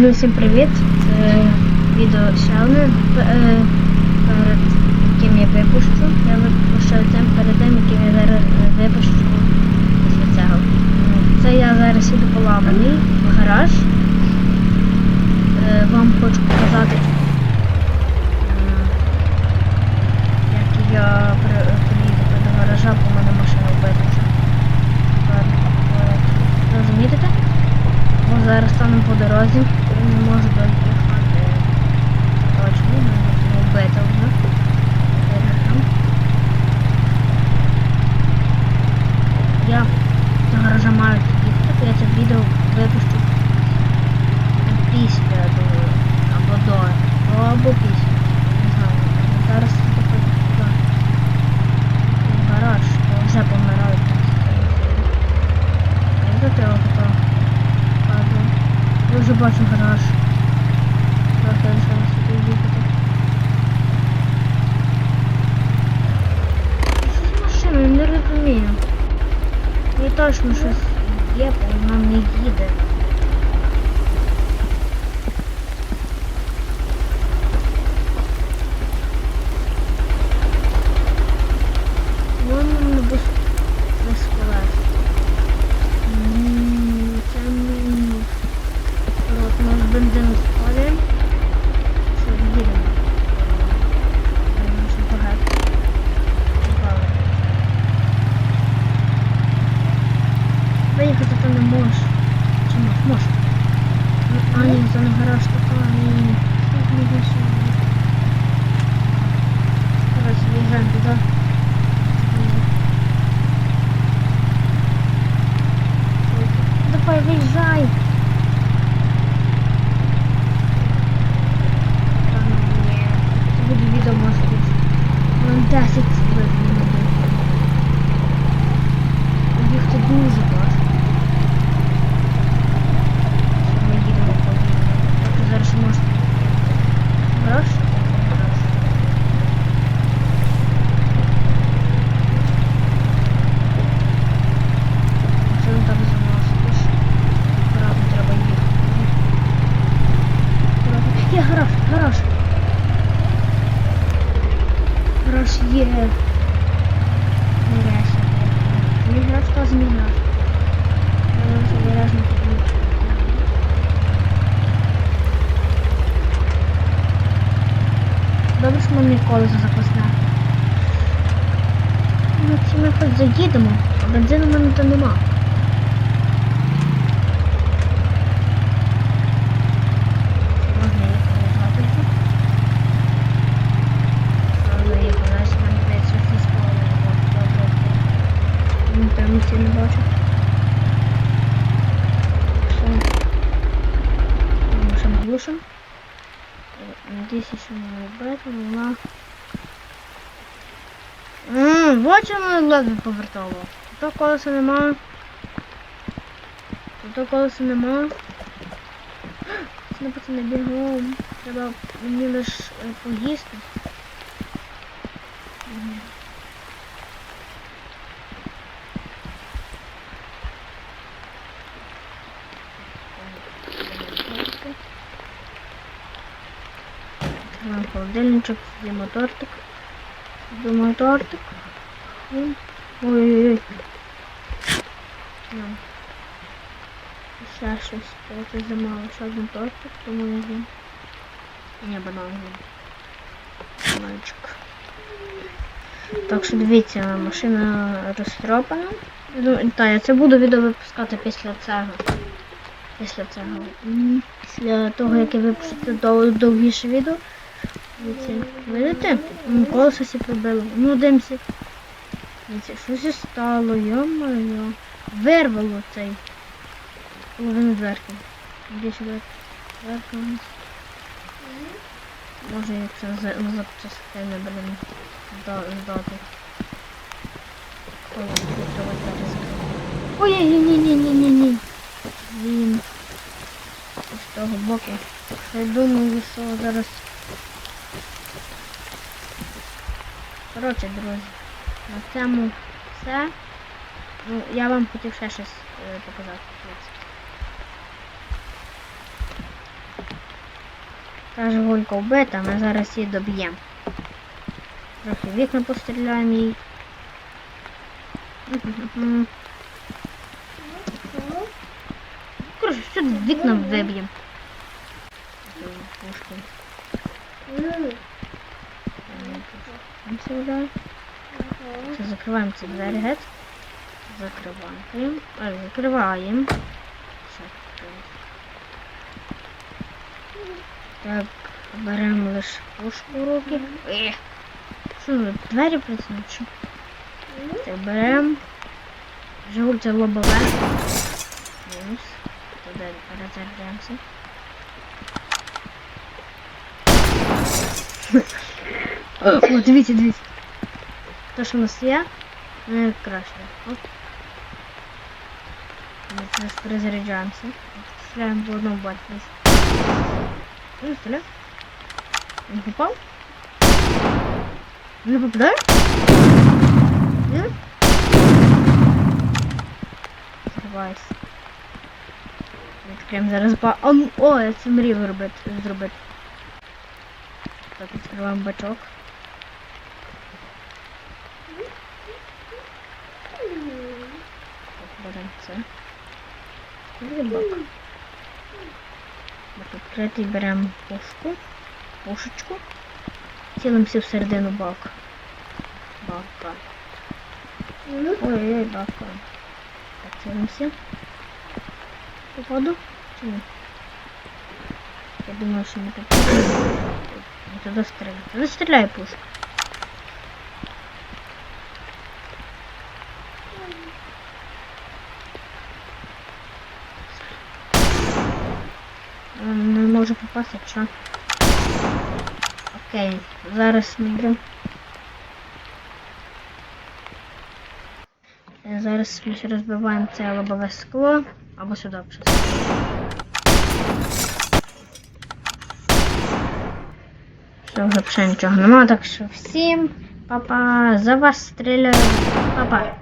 Друзі, всім привіт! Це відео ще е, перед яким я випущу. Я випущу тим перед тим, яким я зараз е, випущу після цього. Е, Це я зараз їду по лавані в гараж. Е, Вам хочу показати, як я приїду до гаража, бо в мене машина вбита. Е, Розумієте? Зараз станемо по дорозі, того Я вже бачу гараж. Лишилося сюди їхати. Що з? Не розумію. І точно щось є, нам не їде. Вон на без, без колес. М, Це мінус. От у нас бензин спалює. Що їдемо? Дуже багато. Попали. Виїхати то не можеш. Чи можеш? Можеш. Ну, А, ні, це не гараж така, ні, ні. Тут не більше. Коротше, виїжджаємо туди. Давай, виїжджай. Та ну ні. Це буде відео може бути. Вон 10 хвилин. Їхати дуже важко. Що Ми їдемо повільно. Тобто зараз можна. Гараж? Гараж. Це не так заносиш. Акуратно треба їхати. Акуратно. Є гараж, гараж. Гараж є. Обережно підійти. Добре, що мені колесо запасне. Ну, ці ми хоч заїдемо, а бензину в мене то нема. Можна їх виїжджати вже. Але їх вона мені здається, що спали. Ну, там ніхто не бачу. Все. Ми Здесь еще не вбити, вона... Ммм, вот воно ледве повертало. Тут колеса нема. Тут колеса нема. Це не пацани. Треба мені лише е, поїсти. Відкриваємо холодильничок, з'їмо тортик. Думаю, тортик. Ой-ой-ой. Ну. Ще щось. Це замало. Ще один тортик, тому я з'їм. Ні, банан з'їм. Бананчик. Так що дивіться, машина розтропана. Ну, Та, я це буду відео випускати після цього. Після цього. Після того, як я випущу довгіше відео. Видите? Колесо всі пробило. Ну, дивимося. Дивіться, що зі стало, йо-моє. Вирвало цей. Половину дверки. Більше дверки. Дверка у нас. Може, як це за- назад частини будемо зда- здати. Закрити. Ой-ой-ой-ой-ой-ой-ой. Він. З того боку. Я думаю, що зараз Коротше, друзі, на цьому все. Ну, я вам хотів ще щось е, показати. Та Жигулька вбита, ми зараз її доб'ємо. Трохи вікна постріляємо їй. Коротше, все вікна виб'ємо. Пушкою. Там сюди. Все, закриваємо ці двері геть. Закриваємо. Ой, закриваємо. Все, закрили. Так, беремо лише пушку в руки. Що ви, двері працюють? що? Так, беремо. Жигульця лобове. Мінус. Туди розервемося. О, дивіться, дивіться. То, що у нас є, не краще. Оп. Ми зараз перезаряджаємося. Стріляємо по одному бачу. Ну, стріляй. Не попав? Не попадає? Ні? Зривайся. Відкриємо зараз ба... О, м- о, я це мрію зробити. зробити. Так, відкриваємо бачок. Так, беремо це. І бак. Бак відкритий, беремо пушку. Пушечку. Цілимося всередину бака. Бака. Ой-ой, бака. Так, цілимося. Попаду? Чи ні? Я думаю, що не попаду. Не туди стріляй. Туди стріляй Не можу попасти, що? Окей, зараз йдемо. Е, Зараз ми ще розбиваємо це лобове скло або сюди щось. Все, вже нічого немає, так що всім папа, за вас стріляю. Папа.